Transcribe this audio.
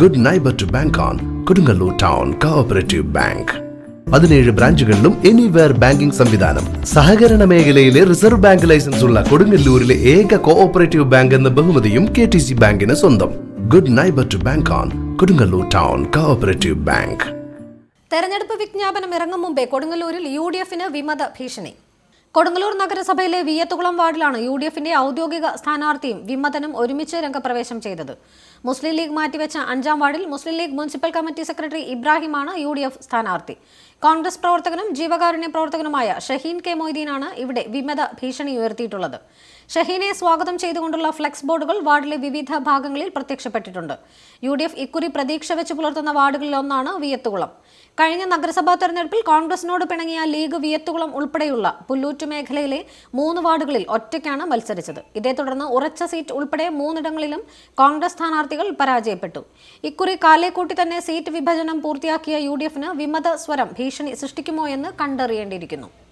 Good neighbour to bank on Kodungallur town cooperative bank പതിനേഴ് ബ്രാഞ്ചുകളിലും anywhere banking സംവിധാനം. സഹകരണ മേഖലയിലെ റിസർവ് ബാങ്ക് ലൈസൻസ് ഉള്ള കൊടുങ്ങല്ലൂരിലെ ഏക കോഓപ്പറേറ്റീവ് ബാങ്ക് എന്ന ബഹുമതിയും കെ ടി സി ബാങ്കിന് സ്വന്തം. Good neighbour to bank on Kodungallur town cooperative bank തെരഞ്ഞെടുപ്പ് വിജ്ഞാപനം ഇറങ്ങും മുമ്പേ കൊടുങ്ങല്ലൂരിൽ യു ഡി എഫിന് വിമത ഭീഷണി. കൊടുങ്ങല്ലൂർ നഗരസഭയിലെ വിയത്തുകുളം വാർഡിലാണ് യു ഡി എഫിന്റെ ഔദ്യോഗിക സ്ഥാനാർത്ഥിയും വിമതനും ഒരുമിച്ച് രംഗപ്രവേശം ചെയ്തത്. മുസ്ലിം ലീഗ് മാറ്റിവെച്ച അഞ്ചാം വാർഡിൽ Muslim league municipal committee secretary ഇബ്രാഹിമാണ് U D F സ്ഥാനാർത്ഥി. കോൺഗ്രസ് പ്രവർത്തകനും ജീവകാരുണ്യ പ്രവർത്തകനുമായ ഷഹീൻ കെ മൊയ്തീനാണ് ഇവിടെ വിമത ഭീഷണി ഉയർത്തിയിട്ടുള്ളത്. ഷഹീനെ സ്വാഗതം ചെയ്തുകൊണ്ടുള്ള ഫ്ലെക്സ് ബോർഡുകൾ വാർഡിലെ വിവിധ ഭാഗങ്ങളിൽ പ്രത്യക്ഷപ്പെട്ടിട്ടുണ്ട്. യു ഡി എഫ് ഇക്കുറി പ്രതീക്ഷ വെച്ച് പുലർത്തുന്ന വാർഡുകളിലൊന്നാണ് വിയത്തുകുളം കഴിഞ്ഞ നഗരസഭാ തെരഞ്ഞെടുപ്പിൽ കോൺഗ്രസിനോട് പിണങ്ങിയ ലീഗ് വിയത്തുകുളം ഉൾപ്പെടെയുള്ള പുല്ലൂറ്റ് മേഖലയിലെ മൂന്ന് വാർഡുകളിൽ ഒറ്റയ്ക്കാണ് മത്സരിച്ചത്. ഇതേ തുടർന്ന് ഉറച്ച സീറ്റ് ഉൾപ്പെടെ മൂന്നിടങ്ങളിലും കോൺഗ്രസ് സ്ഥാനാർത്ഥികൾ പരാജയപ്പെട്ടു. ഇക്കുറി കാലേക്കൂട്ടി തന്നെ സീറ്റ് വിഭജനം പൂർത്തിയാക്കിയ യു വിമത സ്വരം ഭീഷണി സൃഷ്ടിക്കുമോ എന്ന് കണ്ടറിയേണ്ടിയിരിക്കുന്നു.